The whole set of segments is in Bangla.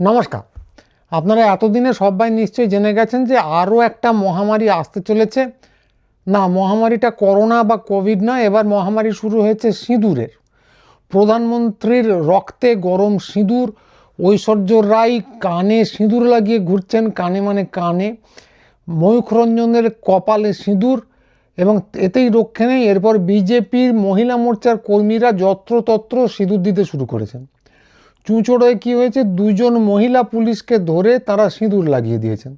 নমস্কার। আপনারা এতদিনে সবাই নিশ্চয়ই জেনে গেছেন যে আরও একটা মহামারী আসতে চলেছে। না, মহামারীটা করোনা বা কোভিড নয়, এবার মহামারী শুরু হয়েছে সিঁদুরের। প্রধানমন্ত্রীর রক্তে গরম সিঁদুর, ঐশ্বর্য রায় কানে সিঁদুর লাগিয়ে ঘুরছেন, কানে মানে কানে। ময়ূখ রঞ্জনের কপালে সিঁদুর এবং এতেই রক্ষে নেই। এরপর বিজেপির মহিলা মোর্চার কর্মীরা যত্রতত্র সিঁদুর দিতে শুরু করেছেন। চুঁচোড়ায় কী হয়েছে? দুজন মহিলা পুলিশকে ধরে তারা সিঁদুর লাগিয়ে দিয়েছেন।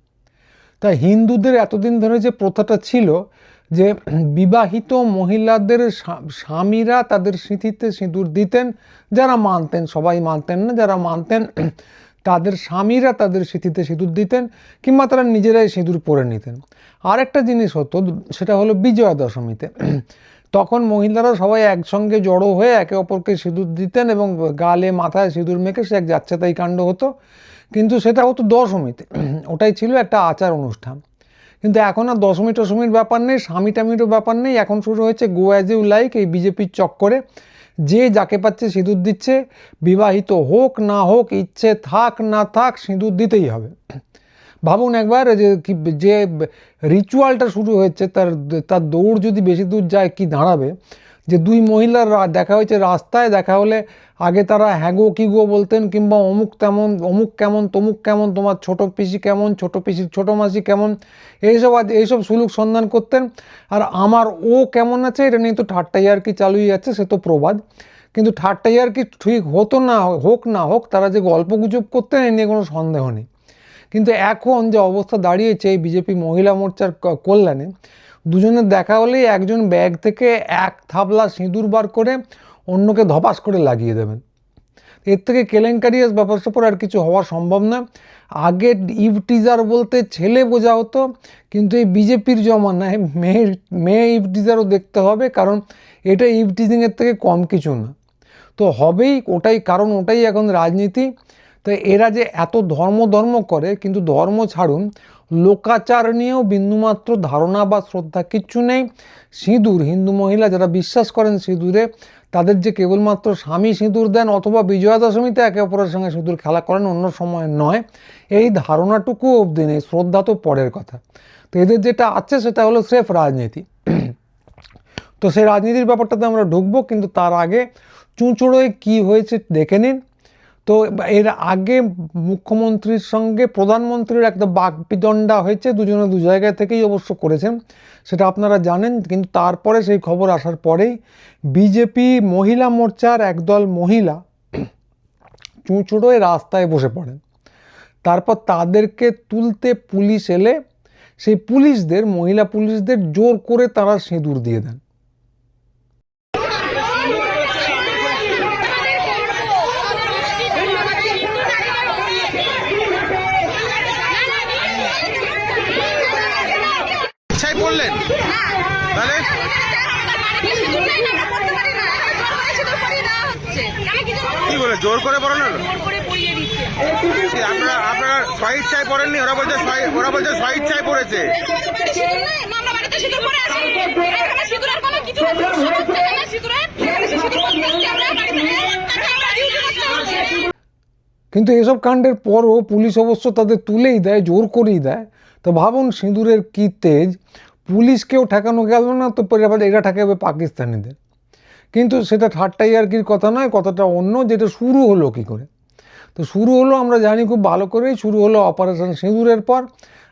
তা হিন্দুদের এতদিন ধরে যে প্রথাটা ছিল যে বিবাহিত মহিলাদের স্বামীরা তাদের স্মৃতিতে সিঁদুর দিতেন, যারা মানতেন, সবাই মানতেন না, যারা মানতেন, তাদের স্বামীরা তাদের স্মৃতিতে সিঁদুর দিতেন কিংবা তারা নিজেরাই সিঁদুর পরে নিতেন। আরেকটা জিনিস হতো, সেটা হলো বিজয়া দশমীতে তখন মহিলারা সবাই একসঙ্গে জড়ো হয়ে একে অপরকে সিঁদুর দিতেন এবং গালে, মাথায় সিঁদুর মেখে সে এক যাচ্ছেতাই কাণ্ড হতো। কিন্তু সেটা হতো দশমীতে। ওটাই ছিল একটা আচার অনুষ্ঠান। কিন্তু এখন আর দশমী টশমীর ব্যাপার নেই স্বামী টামিরও ব্যাপার নেই। এখন শুরু হয়েছে গো অ্যাজ ইউ লাইক এই বিজেপির চক্করে। যে যাকে পাচ্ছে সিঁদুর দিচ্ছে, বিবাহিত হোক না হোক, ইচ্ছে থাক না থাক, সিঁদুর দিতেই হবে। ভাবুন একবার যে কি, যে রিচুয়ালটা শুরু হয়েছে, তার তার দৌড় যদি বেশি দূর যায়, কি দাঁড়াবে? যে দুই মহিলার দেখা হয়েছে রাস্তায়, দেখা হলে আগে তারা হ্যাগো কি গো বলতেন, কিংবা অমুক তেমন, অমুক কেমন, তমুক কেমন, তোমার ছোট পিসি কেমন, ছোট পিসির ছোট মাসি কেমন, এইসব এইসব সুলুক সন্ধান করতেন। আর আমার ও কেমন আছে, এটা নিয়ে তো ঠাট্টাই আর কি চালুই আছে, সে তো প্রবাদ। কিন্তু ঠাট্টা আর কি ঠিক হতো না, হোক না হোক, তারা যে গল্প গুজব করতেন, এ নিয়ে কোনো সন্দেহ নেই। কিন্তু এখন যে অবস্থা দাঁড়িয়েছে এই বিজেপি মহিলা মোর্চার কল্যাণে দুজনের দেখা হলেই একজন ব্যাগ থেকে এক থাবলা সিঁদুর বার করে অন্যকে ধপাস করে লাগিয়ে দেবেন। এর থেকে কেলেঙ্কারিয়াস ব্যাপার স্যাপার আর কিছু হওয়া সম্ভব না। আগে ইভ টিজার বলতে ছেলে বোঝা হতো, কিন্তু এই বিজেপির জমানায় মেয়ের, মেয়ে ইভ টিজারও দেখতে হবে, কারণ এটা ইভ টিজিংয়ের থেকে কম কিছু না। তো হবেই, ওটাই কারণ, ওটাই এখন রাজনীতি। তো এরা যে এত ধর্ম ধর্ম করে, কিন্তু ধর্ম ছাড়ুন, লোকাচার নিয়েও বিন্দুমাত্র ধারণা বা শ্রদ্ধা কিচ্ছু নেই। সিঁদুর, হিন্দু মহিলা যারা বিশ্বাস করেন সিঁদুরে, তাদের যে কেবলমাত্র স্বামী সিঁদুর দেন অথবা বিজয়া দশমীতে একে অপরের সঙ্গে সিঁদুর খেলা করেন অন্য সময় নয়, এই ধারণাটুকু অবধি নেই, শ্রদ্ধা তো পরের কথা। তো এদের যেটা আছে সেটা হলো স্রেফ রাজনীতি। তো সেই রাজনীতির ব্যাপারটাতে আমরা ঢুকবো, কিন্তু তার আগে চুঁচুড়োয় কী হয়েছে দেখে নিন। তো এর আগে মুখ্যমন্ত্রীর সঙ্গে প্রধানমন্ত্রীর একটা বাকবিদণ্ডা হয়েছে, দুজনে দু জায়গা থেকেই অবশ্য করেছেন, সেটা আপনারা জানেন, কিন্তু তারপরে সেই খবর আসার পরেই বিজেপি মহিলা মোর্চার একদল মহিলা চুঁচুড়োয় রাস্তায় বসে পড়েন। তারপর তাদেরকে তুলতে পুলিশ এলে সেই পুলিশদের, মহিলা পুলিশদের জোর করে তারা সিঁদুর দিয়ে দেন। জোর করে পড়ানো? আপনারা আপনারা স্ব ইচ্ছায় পড়েননি? ওরা বলছে ওরা বলছে স্ব ইচ্ছায় পড়েছে। কিন্তু এসব কাণ্ডের পরও পুলিশ অবশ্য তাদের তুলেই দেয় জোর করেই দেয়। তো ভাবুন সিঁদুরের কী তেজ। পুলিশকেও ঠেকানো গেল না তো পরে আবার এরা ঠেকাবে পাকিস্তানিদের। কিন্তু সেটা ঠাট্টাই আর কির কথা নয়, কথাটা অন্য, যেটা শুরু হলো কী করে? তো শুরু হলো আমরা জানি খুব ভালো করেই, শুরু হলো অপারেশন সিঁদুরের পর।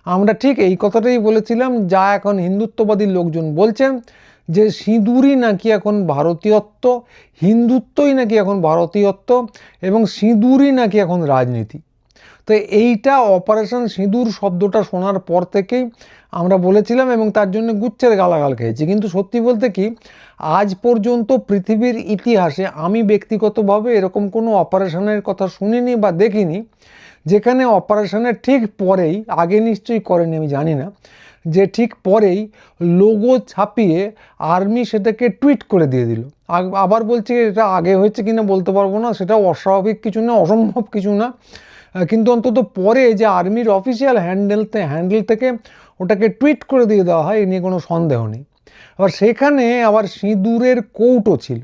আমরা ঠিক এই কথাটাই বলেছিলাম, যা এখন হিন্দুত্ববাদী লোকজন বলছেন, যে সিঁদুরই নাকি এখন ভারতীয়ত্ব, হিন্দুত্বই নাকি এখন ভারতীয়ত্ব, এবং সিঁদুরই নাকি এখন রাজনীতি। তো এইটা অপারেশন সিঁদুর শব্দটা শোনার পর থেকেই আমরা বলেছিলাম এবং তার জন্য গুচ্ছের গালাগাল খেয়েছি। কিন্তু সত্যি বলতে কি, আজ পর্যন্ত পৃথিবীর ইতিহাসে আমি ব্যক্তিগতভাবে এরকম কোনো অপারেশনের কথা শুনিনি বা দেখিনি, যেখানে অপারেশনের ঠিক পরেই, আগে নিশ্চয়ই করেনি, আমি জানি না, যে ঠিক পরেই লোগো ছাপিয়ে আর্মি সেটাকে টুইট করে দিয়ে দিল। আবার বলছি এটা আগে হয়েছে কিনা বলতে পারব না সেটা অস্বাভাবিক কিছু না, অসম্ভব কিছু না। কিন্তু অন্তত পরে যে আর্মির অফিসিয়াল হ্যান্ডেলতে হ্যান্ডেল থেকে ওটাকে টুইট করে দিয়ে দেওয়া হয়, এ নিয়ে কোনো সন্দেহ নেই। আবার সেখানে আবার সিঁদুরের কৌটো ছিল।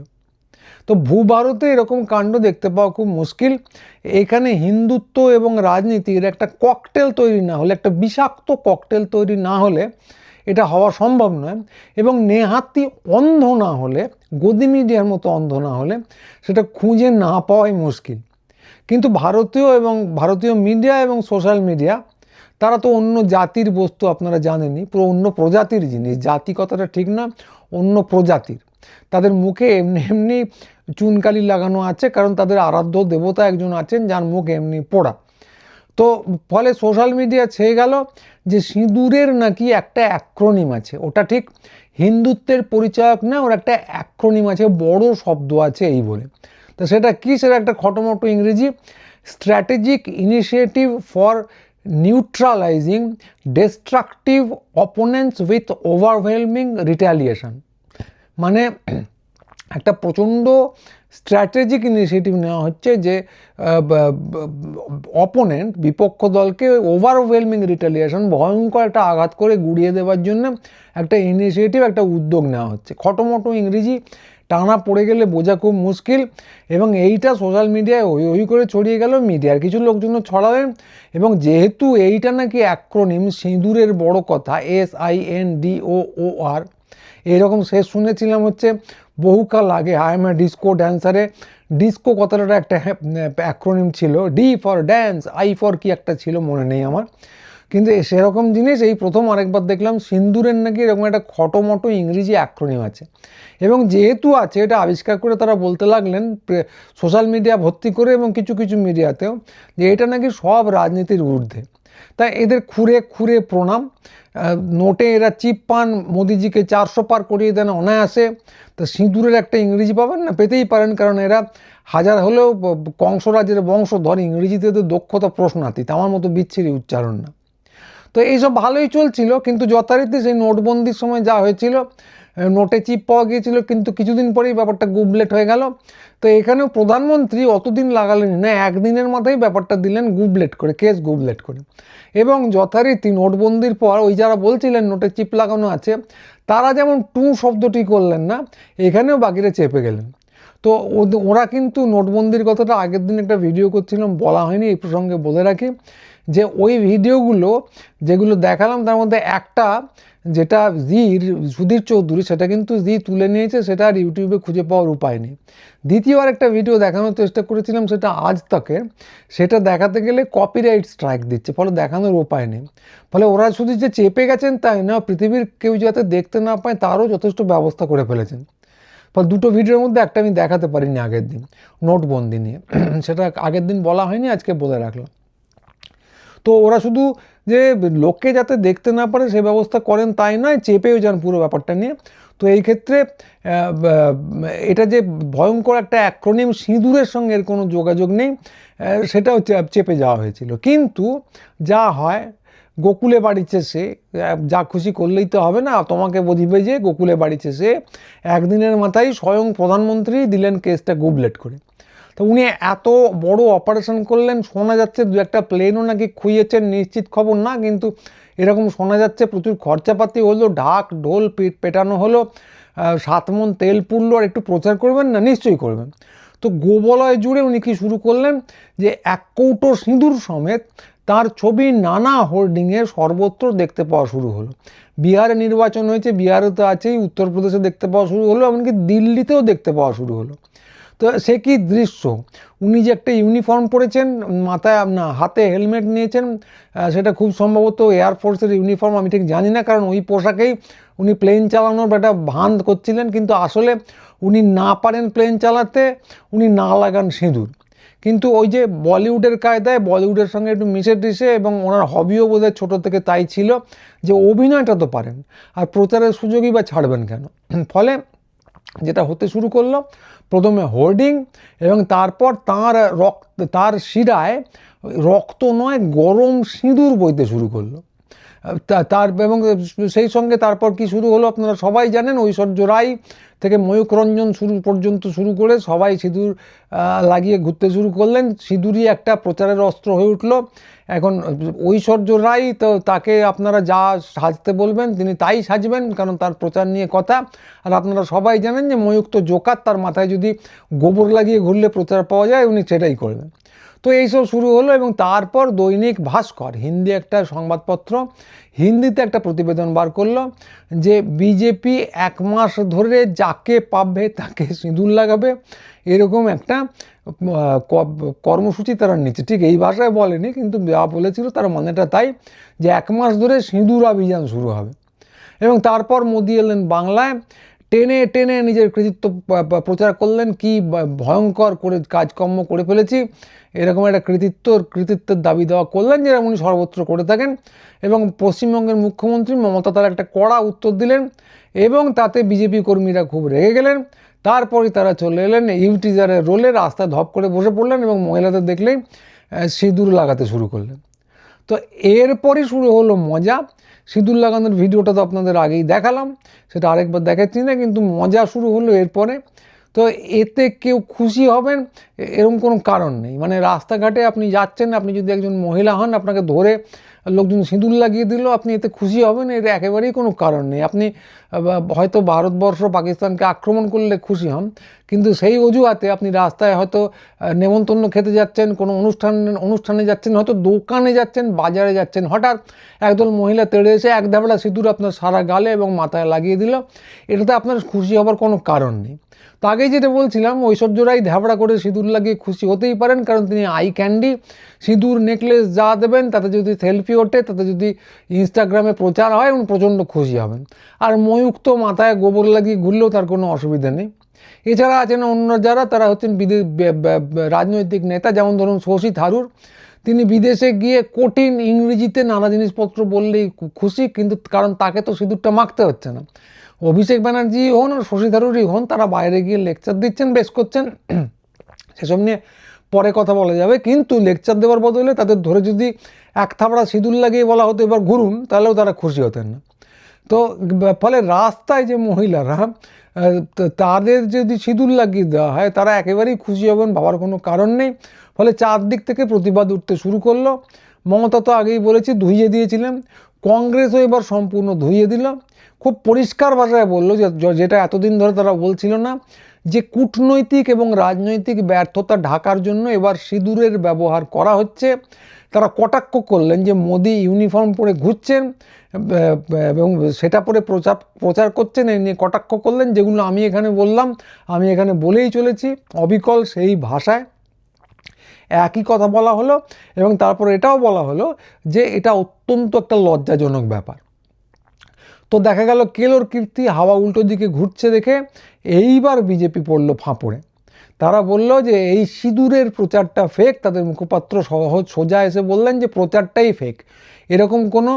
তো ভূভারতে এরকম কাণ্ড দেখতে পাওয়া খুব মুশকিল। এখানে হিন্দুত্ব এবং রাজনীতির একটা ককটেল তৈরি না হলে, একটা বিষাক্ত ককটেল তৈরি না হলে এটা হওয়া সম্ভব নয় এবং নেহাতি অন্ধ না হলে, গদি মিডিয়ার মতো অন্ধ না হলে, সেটা খুঁজে না পাওয়াই মুশকিল। কিন্তু ভারতীয় এবং ভারতীয় মিডিয়া এবং সোশ্যাল মিডিয়া তারা তো অন্য জাতির বস্তু আপনারা জানেনই, পুরো, অন্য প্রজাতির জিনিস। জাতি কথাটা ঠিক না, অন্য প্রজাতির। তাদের মুখে এমনি এমনি চুনকালি লাগানো আছে, কারণ তাদের আরাধ্য দেবতা একজন আছেন যার মুখ এমনি পোড়া। তো ফলে সোশ্যাল মিডিয়া ছেয়ে গেল যে সিঁদুরের নাকি একটা অ্যাক্রোনিম আছে, ওটা ঠিক। হিন্দুত্বের পরিচয়ক না, ওর একটা অ্যাক্রোনিম আছে, বড় শব্দ আছে এই বলে। তো সেটা কী? সেটা একটা খটোমটো ইংরেজি। Strategic initiative for neutralising destructive opponents with overwhelming retaliation মানে একটা প্রচণ্ড স্ট্র্যাটেজিক ইনিশিয়েটিভ নেওয়া হচ্ছে যে অপোনেন্ট বিপক্ষ দলকে ওভারওয়েলমিং রিটালিয়েশন ভয়ঙ্কর একটা আঘাত করে গুড়িয়ে দেওয়ার জন্য একটা ইনিশিয়েটিভ একটা উদ্যোগ নেওয়া হচ্ছে। খটোমটো ইংরেজি টানা পড়ে গেলে বোঝা খুব মুশকিল এবং এইটা সোশ্যাল মিডিয়ায় ওই ওই করে ছড়িয়ে গেল মিডিয়ার কিছু লোকজন ছড়ালেন এবং যেহেতু এইটা নাকি অ্যাক্রোনিম সিঁদুরের বড় কথা S I N D O O R এরকম শেষ শুনেছিলাম হচ্ছে, বহুকাল আগে আই এম এ ডিস্কো ড্যান্সারে ডিস্কো কথাটা একটা অ্যাক্রোনিম ছিল D for dance I for কি একটা ছিল মনে নেই আমার। কিন্তু সেরকম জিনিস এই প্রথম আরেকবার দেখলাম, সিন্দুরের নাকি এরকম একটা খটোমটো ইংরেজি অ্যাক্রোনিম আছে। এবং যেহেতু আছে, এটা আবিষ্কার করে তারা বলতে লাগলেন সোশ্যাল মিডিয়া ভর্তি করে এবং কিছু কিছু মিডিয়াতেও যে এটা নাকি সব রাজনীতির ঊর্ধ্বে। তাই এদের খুঁড়ে খুঁড়ে প্রণাম নোটে এরা চিপ পান, মোদিজিকে চারশো পার করিয়ে দেন অনায়াসে। তো সিঁদুরের একটা ইংরেজি পাবেন না? পেতেই পারেন, কারণ এরা হাজার হলেও কংসরাজের বংশধর, ইংরেজিতে তো দক্ষতা প্রশ্নাতীত। আমার মতো বিচ্ছিরি উচ্চারণ না। তো এইসব ভালোই চলছিল, কিন্তু যথারীতি সেই নোটবন্দির সময় যা হয়েছিল নোটে চিপ পাওয়া গিয়েছিল, কিন্তু কিছুদিন পরেই ব্যাপারটা গুবলেট হয়ে গেল। তো এখানেও প্রধানমন্ত্রী অতদিন লাগালেন না, একদিনের মাথায় ব্যাপারটা দিলেন গুবলেট করে, কেস গুবলেট করে। এবং যথারীতি নোটবন্দির পর ওই যারা বলছিলেন নোটে চিপ লাগানো আছে, তারা যেমন টু শব্দটি করলেন না, এখানেও বাকিরা চেপে গেলেন। তো ওরা কিন্তু নোটবন্দির কথাটা আগের দিন একটা ভিডিও করছিলাম, বলা হয়নি, এই প্রসঙ্গে বলে রাখি। যে ওই ভিডিওগুলো যেগুলো দেখালাম, তার মধ্যে একটা যেটা জির সুধীর চৌধুরী, সেটা কিন্তু জি তুলে নিয়েছে, সেটা আর ইউটিউবে খুঁজে পাওয়ার উপায় নেই। দ্বিতীয় আর একটা ভিডিও দেখানোর চেষ্টা করেছিলাম, সেটা আজ তাকে। সেটা দেখাতে গেলে কপিরাইট স্ট্রাইক দিচ্ছে, ফলে দেখানোর উপায় নেই। ফলে ওরা শুধু যে চেপে গেছেন তাই না, পৃথিবীর কেউ যাতে দেখতে না পায়, তারও যথেষ্ট ব্যবস্থা করে ফেলেছেন। ফলে দুটো ভিডিওর মধ্যে একটা আমি দেখাতে পারিনি আগের দিন, নোটবন্দি নিয়ে। সেটা আগের দিন বলা হয়নি, আজকে বলে রাখলাম। তো ওরা শুধু যে লোককে যাতে দেখতে না পারে সে ব্যবস্থা করেন তাই নয়, চেপেও যান পুরো ব্যাপারটা নিয়ে। তো এই ক্ষেত্রে এটা যে ভয়ঙ্কর একটা অ্যাক্রোনিম সিঁদুরের সঙ্গে এর কোনো যোগাযোগ নেই সেটাও চেপে যাওয়া হয়েছিল। কিন্তু যা হয়, গোকুলে বাড়িছে সে যা খুশি করলেই তো হবে না। তোমাকে বধিবে যে গোকুলে বাড়িছে সে, একদিনের মাথায় স্বয়ং প্রধানমন্ত্রী দিলেন কেসটা গুবলেট করে। তো উনি এত বড় অপারেশন করলেন শোনা যাচ্ছে দু একটা প্লেনও নাকি খুইয়েছেন নিশ্চিত খবর না কিন্তু এরকম শোনা যাচ্ছে প্রচুর খরচাপাতি হলো ঢাক ঢোল পেট- পেটানো হলো আহ, সাত মন তেল পুড়লো আর একটু প্রচার করবেন না? নিশ্চয়ই করবেন। তো গোবলয় জুড়ে উনি কি শুরু করলেন? যে এক কৌটো সিঁদুর সমেত তার ছবি নানা হোর্ডিংয়ে সর্বত্র দেখতে পাওয়া শুরু হলো। বিহারে নির্বাচন হয়েছে বিহারে তো আছেই উত্তরপ্রদেশে দেখতে পাওয়া শুরু হলো এমনকি দিল্লিতেও দেখতে পাওয়া শুরু হলো। তো সে কি দৃশ্য? উনি যে একটা ইউনিফর্ম পরেছেন, মাথায় না, হাতে হেলমেট নিয়েছেন সেটা খুব সম্ভবত এয়ারফোর্সের ইউনিফর্ম, আমি ঠিক জানি না, কারণ ওই পোশাকেই উনি প্লেন চালানোর একটা ভান করছিলেন, কিন্তু আসলে উনি না পারেন প্লেন চালাতে, উনি না লাগান সিঁদুর। কিন্তু ওই যে বলিউডের কায়দায়, বলিউডের সঙ্গে একটু মিশে টিশে এবং ওনার হবিও বোধহয় ছোটো থেকে তাই ছিল যে অভিনয়টা তো পারেন, আর প্রচারের সুযোগই বা ছাড়বেন কেন? ফলে যেটা হতে শুরু করল, প্রথমে হোর্ডিং এবং তারপর তার রক্ত, তার শিরায় রক্ত নয়, গরম সিঁদুর বইতে শুরু করল। তার এবং সেই সঙ্গে তারপর কি শুরু হলো আপনারা সবাই জানেন, ঐশ্বর্য রায় থেকে ময়ূক রঞ্জন শুরু, পর্যন্ত শুরু করে সবাই সিঁদুর লাগিয়ে ঘুরতে শুরু করলেন। সিঁদুরই একটা প্রচারের অস্ত্র হয়ে উঠল। এখন ঐশ্বর্য রায় তো তাকে আপনারা যা সাজতে বলবেন তিনি তাই সাজবেন, কারণ তার প্রচার নিয়ে কথা। আর আপনারা সবাই জানেন যে ময়ূক তো জোকার, তার মাথায় যদি গোবর লাগিয়ে ঘুরলে প্রচার পাওয়া যায়, উনি সেটাই করবেন। তো এইসব শুরু হলো এবং তারপর দৈনিক ভাস্কর, হিন্দি একটা সংবাদপত্র, হিন্দিতে একটা প্রতিবেদন বার করল যে বিজেপি এক মাস ধরে যাকে পাবে তাকে সিঁদুর লাগাবে, এরকম একটা কর্মসূচি তারা নিচ্ছে। ঠিক এই ভাষায় বলেনি, কিন্তু যা বলেছিল তার মানেটা তাই যে এক মাস ধরে সিঁদুর অভিযান শুরু হবে। এবং তারপর মোদি এলেন বাংলায়, টেনে টেনে নিজের কৃতিত্ব প্রচার করলেন, কি ভয়ঙ্কর করে কাজকর্ম করে ফেলেছি এরকম একটা কৃতিত্ব, কৃতিত্বের দাবি দেওয়া করলেন যেটা উনি সর্বত্র করে থাকেন এবং পশ্চিমবঙ্গের মুখ্যমন্ত্রী মমতা তার একটা কড়া উত্তর দিলেন এবং তাতে বিজেপি কর্মীরা খুব রেগে গেলেন। তারপরে তারা চলে এলেন ইউটিজারের রোলে রাস্তায় ধপ করে বসে পড়লেন এবং মহিলাদের দেখলেই সিঁদুর লাগাতে শুরু করলেন। তো এরপরই শুরু হলো মজা। সিঁদুর লাগানোর ভিডিওটা তো আপনাদের আগেই দেখালাম, সেটা আরেকবার দেখাচ্ছি না, কিন্তু মজা শুরু হলো এরপরে। তো এতে কেউ খুশি হবেন? এরকম কোনো কারণ নেই। মানে রাস্তাঘাটে আপনি যাচ্ছেন, আপনি যদি একজন মহিলা হন, আপনাকে ধরে লোকজন সিঁদুর লাগিয়ে দিল, আপনি এতে খুশি হবেন? এর একেবারেই কোনো কারণ নেই। আপনি হয়তো ভারতবর্ষ, পাকিস্তানকে আক্রমণ করলে খুশি হন, কিন্তু সেই অজুহাতে আপনি রাস্তায় হয়তো নেমন্তন্ন খেতে যাচ্ছেন, কোনো অনুষ্ঠান, অনুষ্ঠানে যাচ্ছেন, হয়তো দোকানে যাচ্ছেন, বাজারে যাচ্ছেন, হঠাৎ একদল মহিলা তেড়ে এসে এক ধাবড়া সিঁদুর আপনার সারা গালে এবং মাথায় লাগিয়ে দিল। এটাতে আপনার খুশি হবার কোনো কারণ নেই। তো আগেই যেটা বলছিলাম ঐশ্বর্য রায় ধ্যাবড়া করে সিঁদুর লাগিয়ে খুশি হতেই পারেন, কারণ তিনি আই ক্যান্ডি সিঁদুর নেকলেস যা দেবেন, তাতে যদি সেলফি ওঠে, তাতে যদি ইনস্টাগ্রামে প্রচার হয়, উনি প্রচণ্ড খুশি হবেন। আর ময়ূক তো মাথায় গোবর লাগিয়ে ঘুরলেও তার কোনো অসুবিধা নেই। এছাড়া আছেন অন্য যারা, তারা হচ্ছেন বিদেশ রাজনৈতিক নেতা, যেমন ধরুন শশী থারুর। তিনি বিদেশে গিয়ে কঠিন ইংরেজিতে নানা জিনিসপত্র বললেই খুশি, কিন্তু কারণ তাকে তো সিঁদুরটা মাখতে হচ্ছে না। অভিষেক ব্যানার্জি হন আর শশী থারুরই হন, তারা বাইরে গিয়ে লেকচার দিচ্ছেন, বেশ করছেন। সেসব নিয়ে পরে কথা বলা যাবে। কিন্তু লেকচার দেওয়ার বদলে তাদের ধরে যদি এক থাবড়া সিঁদুর লাগিয়ে বলা হতো, এবার ঘুরুন, তাহলেও তারা খুশি হতেন না। তো ফলে রাস্তায় যে মহিলারা তাদের যদি সিঁদুর লাগিয়ে দেওয়া হয়, তারা একেবারেই খুশি হবেন, ভাবার কোনো কারণ নেই। ফলে চারদিক থেকে প্রতিবাদ উঠতে শুরু করল। মমতা তো আগেই বলেছি ধুইয়ে দিয়েছিলেন। কংগ্রেসও এবার সম্পূর্ণ ধুইয়ে দিল। খুব পরিষ্কার ভাষায় বলল যে যেটা এতদিন ধরে তারা বলছিল না, যে কূটনৈতিক এবং রাজনৈতিক ব্যর্থতা ঢাকার জন্য এবার সিঁদুরের ব্যবহার করা হচ্ছে। তারা কটাক্ষ করলেন যে, মোদি ইউনিফর্ম পরে ঘুরছেন এবং সেটা পরে প্রচার প্রচার করছেন এই নিয়ে কটাক্ষ করলেন, যেগুলো আমি এখানে বললাম, আমি এখানে বলেই চলেছি। অবিকল সেই ভাষায় একই কথা বলা হলো এবং তারপর এটাও বলা হলো যে এটা অত্যন্ত একটা লজ্জাজনক ব্যাপার। তো দেখা গেল কেলোর কীর্তি হাওয়া উল্টো দিকে ঘুরছে দেখে এইবার বিজেপি পড়ল ফাঁপড়ে। তারা বলল যে এই সিঁদুরের প্রচারটা ফেক তাদের মুখপাত্র সহজ সোজা এসে বললেন যে প্রচারটাই ফেক এরকম কোনো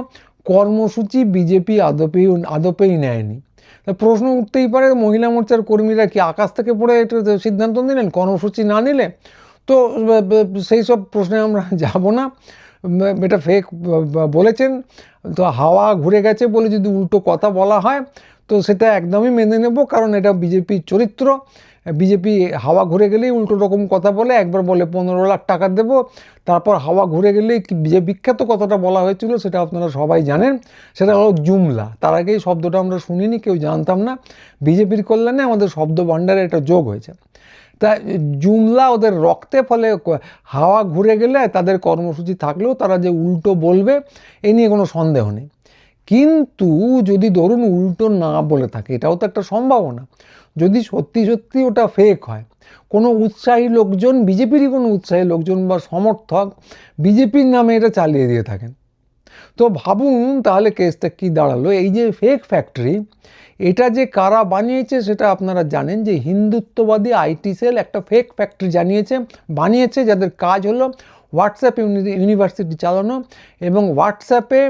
কর্মসূচি বিজেপি আদপেই আদপেই নেয়নি। প্রশ্ন উঠতেই পারে, মহিলা মোর্চার কর্মীরা কি আকাশ থেকে পড়ে এটা সিদ্ধান্ত নিলেন? কর্মসূচি না নিলে তো সেই সব প্রশ্নে আমরা যাব না। এটা ফেক বলেছেন। তো হাওয়া ঘুরে গেছে বলে যদি উল্টো কথা বলা হয়, তো সেটা একদমই মেনে নেব, কারণ এটা বিজেপির চরিত্র। বিজেপি হাওয়া ঘুরে গেলেই উল্টো রকম কথা বলে, একবার বলে পনেরো লাখ টাকা দেবো, তারপর হাওয়া ঘুরে গেলেই যে বিখ্যাত কথাটা বলা হয়েছিল, সেটা আপনারা সবাই জানেন। সেটা হলো জুমলা। তার আগে শব্দটা আমরা শুনিনি, কেউ জানতাম না। বিজেপির কল্যাণে আমাদের শব্দ ভাণ্ডারে এটা যোগ হয়েছে। তা জুমলা ওদের রক্তে ফলে হাওয়া ঘুরে গেলে তাদের কর্মসূচি থাকলেও তারা যে উল্টো বলবে, এ নিয়ে কোনো সন্দেহ নেই। কিন্তু যদি ধরুন উল্টো না বলে থাকে, এটাও তো একটা সম্ভাবনা। যদি সত্যি সত্যি ওটা ফেক হয়, কোনো উৎসাহী লোকজন, বিজেপিরই কোনো উৎসাহী লোকজন বা সমর্থক, বিজেপির নামে এটা চালিয়ে দিয়ে থাকেন। তো ভাবুন তাহলে কেসটা কি দাঁড়াল? এই যে ফেক ফ্যাক্টরি এটা যে কারা বানিয়েছে সেটা আপনারা জানেন যে হিন্দুত্ববাদী আইটি সেল একটা ফেক ফ্যাক্টরি জানিয়েছে, বানিয়েছে, যাদের কাজ হলো হোয়াটসঅ্যাপ ইউনিভার্সিটি চালানো এবং হোয়াটসঅ্যাপে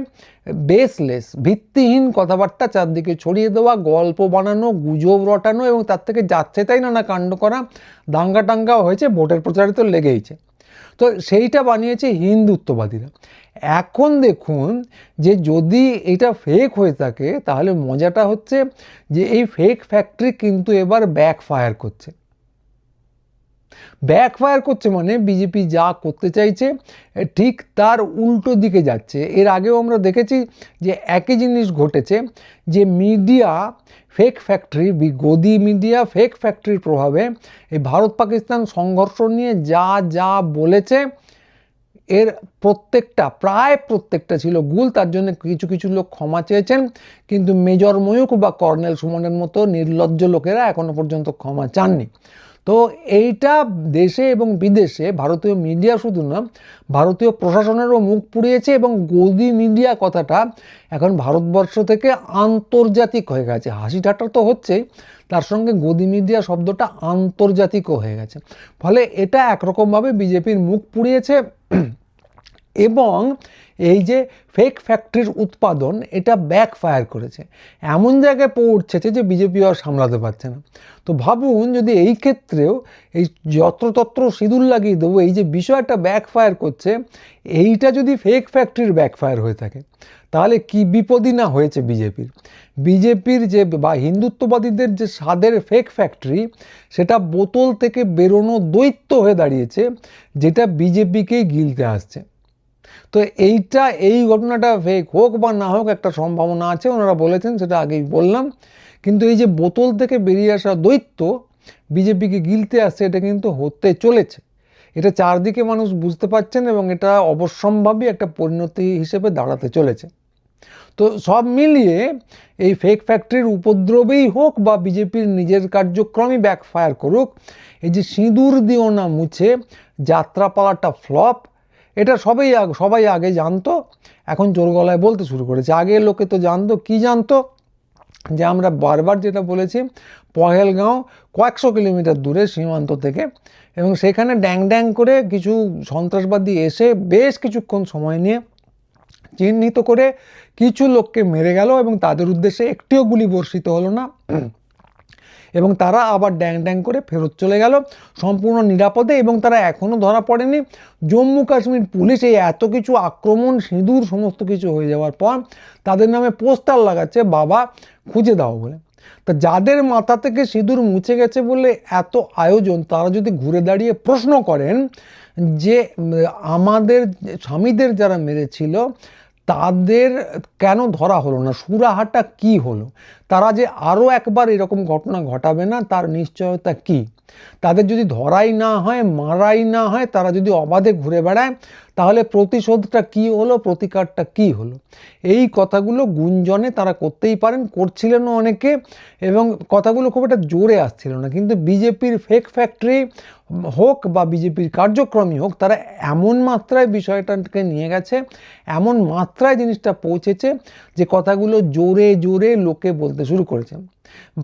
বেসলেস ভিত্তিহীন কথাবার্তা চারদিকে ছড়িয়ে দেওয়া, গল্প বানানো, গুজব রটানো এবং তার থেকে যাচ্ছে তাই নানা কাণ্ড করা দাঙ্গা টাঙ্গাও হয়েছে, ভোটের প্রচারে তো লেগেইছে। তো সেইটা বানিয়েছে হিন্দুত্ববাদীরা। এখন দেখুন যে যদি এটা ফেক হয়ে থাকে, তাহলে মজাটা হচ্ছে যে এই ফেক ফ্যাক্টরি কিন্তু এবার ব্যাক ফায়ার করছে। ব্যাক ফায়ার করছে মানে বিজেপি যা করতে চাইছে ঠিক তার উল্টো দিকে যাচ্ছে। এর আগেও আমরা দেখেছি যে একই জিনিস ঘটেছে যে মিডিয়া ফেক ফ্যাক্টরি গদি মিডিয়া ফেক ফ্যাক্টরির প্রভাবে এই ভারত পাকিস্তান সংঘর্ষ নিয়ে যা যা বলেছে এর প্রত্যেকটা, প্রায় প্রত্যেকটা ছিল গুল তার জন্য কিছু কিছু লোক ক্ষমা চেয়েছেন। কিন্তু মেজর ময়ূক বা কর্নেল সুমনের মতো নির্লজ্জ লোকেরা এখনও পর্যন্ত ক্ষমা চাননি। তো এইটা দেশে এবং বিদেশে ভারতীয় মিডিয়া শুধু না, ভারতীয় প্রশাসনেরও মুখ পুড়িয়েছে এবং গদি মিডিয়া কথাটা এখন ভারতবর্ষ থেকে আন্তর্জাতিক হয়ে গেছে। হাসি ঠাট্টা তো হচ্ছেই, তার সঙ্গে গদি মিডিয়া শব্দটা আন্তর্জাতিকও হয়ে গেছে। ফলে এটা একরকমভাবে বিজেপির মুখ পুড়িয়েছে। এবং এই যে ফেক ফ্যাক্টরির উৎপাদন, এটা ব্যাক ফায়ার করেছে। এমন জায়গায় পৌঁছেছে যে বিজেপি আর সামলাতে পারছে না। তো ভাবুন যদি এই ক্ষেত্রেও এই যত্রতত্র সিঁদুর লাগিয়ে দেবো, এই যে বিষয়টা ব্যাক ফায়ার করছে, এইটা যদি ফেক ফ্যাক্টরির ব্যাক ফায়ার হয়ে থাকে, তাহলে কি বিপদই না হয়েছে বিজেপির বিজেপির যে বা হিন্দুত্ববাদীদের যে স্বাদের ফেক ফ্যাক্টরি সেটা বোতল থেকে বেরোনো দৈত্য হয়ে দাঁড়িয়েছে, যেটা বিজেপিকেই গিলতে আসছে। তো এইটা, এই ঘটনাটা ফেক হোক বা না হোক একটা সম্ভাবনা আছে, ওনারা বলেছেন, সেটা আগেই বললাম। কিন্তু এই যে বোতল থেকে বেরিয়ে আসা দৈত্য বিজেপিকে গিলতে আসছে, এটা কিন্তু হতে চলেছে। এটা চারদিকে মানুষ বুঝতে পারছেন এবং এটা অবশ্যম্ভাবী একটা পরিণতি হিসেবে দাঁড়াতে চলেছে। তো সব মিলিয়ে এই ফেক ফ্যাক্টরির উপদ্রবেই হোক বা বিজেপির নিজের কার্যক্রমই ব্যাকফায়ার করুক, এই যে সিঁদুর দিও না মুছে, যাত্রাপালাটা ফ্লপ এটা সবাই সবাই আগে জানতো, এখন জোর গলায় বলতে শুরু করেছে। আগে লোকে তো জানতো, কি জানতো? যে আমরা বারবার যেটা বলেছি, পহেলগাঁও কয়েকশো কিলোমিটার দূরে সীমান্ত থেকে, এবং সেখানে ড্যাং ড্যাং করে কিছু সন্ত্রাসবাদী এসে বেশ কিছুক্ষণ সময় নিয়ে চিহ্নিত করে কিছু লোককে মেরে গেল এবং তাদের উদ্দেশ্যে একটিও গুলি বর্ষিত হলো না। এবং তারা আবার ড্যাং ড্যাং করে ফেরত চলে গেল সম্পূর্ণ নিরাপদে এবং তারা এখনও ধরা পড়েনি। জম্মু কাশ্মীর পুলিশ এই এত কিছু আক্রমণ, সিঁদুর, সমস্ত কিছু হয়ে যাওয়ার পর তাদের নামে পোস্টার লাগাচ্ছে, বাবা, খুঁজে দাও বলে। তা যাদের মাথা থেকে সিঁদুর মুছে গেছে বলে এত আয়োজন, তারা যদি ঘুরে দাঁড়িয়ে প্রশ্ন করেন যে, আমাদের স্বামীদের যারা মেরেছিল তাদের কেন ধরা হলো না? সুরাহাটা কি হলো? তারা যে আরও একবার এরকম ঘটনা ঘটাবে না, তার নিশ্চয়তা কি? তাদের যদি ধরাই না হয়, মারাই না হয়, তারা যদি অবাধে ঘুরে বেড়ায় তাহলে প্রতিশোধটা কি হলো? প্রতিকারটা কি হলো? এই কথাগুলো গুঞ্জনে তারা করতেই পারেন, করছিলেনও অনেকে এবং কথাগুলো খুব একটা জোরে আসছিল না। কিন্তু বিজেপির ফেক ফ্যাক্টরি হোক বা বিজেপির কার্যক্রমই হোক, তারা এমন মাত্রায় বিষয়টাকে নিয়ে গেছে, এমন মাত্রায় জিনিসটা পৌঁছেছে যে কথাগুলো জোরে জোরে লোকে বলতে শুরু করেছে।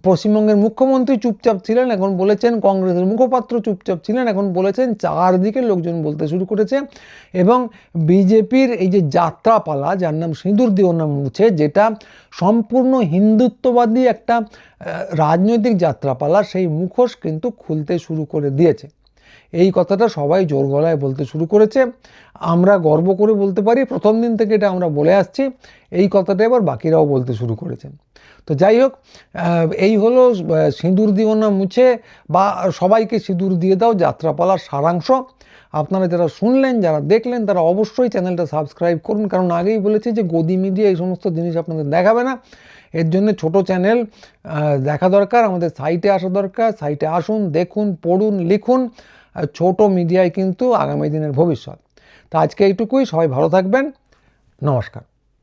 পশ্চিমবঙ্গের মুখ্যমন্ত্রী চুপচাপ ছিলেন, এখন বলেছেন কংগ্রেসের মুখপাত্র চুপচাপ ছিলেন, এখন বলেছেন চারদিকে লোকজন বলতে শুরু করেছে এবং বিজেপির এই যে যাত্রাপালা, যার নাম সিঁদুর দিও নাম মুছে, যেটা সম্পূর্ণ হিন্দুত্ববাদী একটা রাজনৈতিক যাত্রাপালা, সেই মুখোশ কিন্তু খুলতে শুরু করে দিয়েছে। এই কথাটা সবাই জোর গলায় বলতে শুরু করেছে। আমরা গর্ব করে বলতে পারি, প্রথম দিন থেকে এটা আমরা বলে আসছি, এই কথাটা এবার বাকিরাও বলতে শুরু করেছেন। তো যাই হোক এই হলো সিঁদুর দিও না মুছে, বা সবাইকে সিঁদুর দিয়ে দাও, যাত্রাপালার সারাংশ। আপনারা যারা শুনলেন, যারা দেখলেন, তারা অবশ্যই চ্যানেলটা সাবস্ক্রাইব করুন। কারণ আগেই বলেছি যে গদি মিডিয়া এই সমস্ত জিনিস আপনাদের দেখাবে না। এর জন্য ছোট চ্যানেল দেখা দরকার, আমাদের সাইটে আসা দরকার। সাইটে আসুন, দেখুন, পড়ুন, লিখুন। ছোট মিডিয়ায় কিন্তু আগামী দিনের ভবিষ্যৎ। তা আজকে এইটুকুই। সবাই ভালো থাকবেন। নমস্কার।